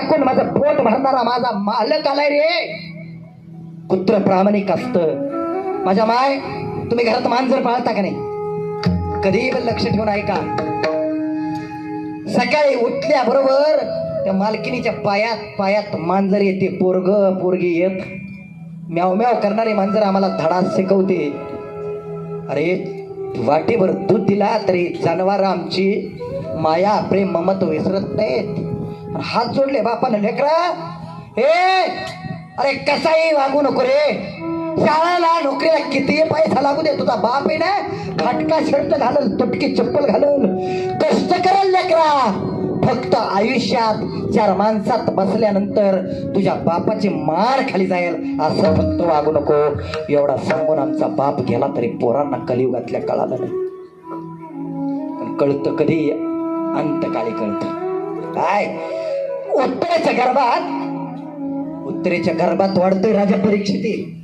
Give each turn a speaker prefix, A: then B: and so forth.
A: टाकून माझं पोट भरणारा माझा मालक आलाय रे. कुत्र प्रामाणिक असत. माझ्या माय तुम्ही घरात मांजर पाळता का नाही? कधीही पण लक्ष ठेवून ऐका. सकाळी उठल्या बरोबर त्या मालकिनीच्या पायात पायात मांजर येते. पोरग पोरगी येत म्याव म्याव करणारी मांजर आम्हाला धडा शिकवते. अरे वाटीभर दूध दिला तरी जनावर आमची माया प्रेम ममत विसरत नाहीत. हात जोडले बापानं लेकरा. हे अरे कसाही वागू नको रे. शाळाला नोकरीला किती पैसा लागू दे तुझा बाप आहे ना? फाटका शर्ट घालल तुटकी चप्पल घालल कष्ट करल लेकरा. फक्त आयुष्यात चार माणसात बसल्यानंतर तुझ्या बापाची मार खाली जाईल असं फक्त वागू नको. एवढा सांगून आमचा बाप गेला तरी पोरांना कलियुगातल्या कळालं नाही. पण कळतं कधी? अंतकाळी कळतं. काय? उत्तरेच्या गर्भात उत्तरेच्या गर्भात वाढतोय राजा परीक्षित.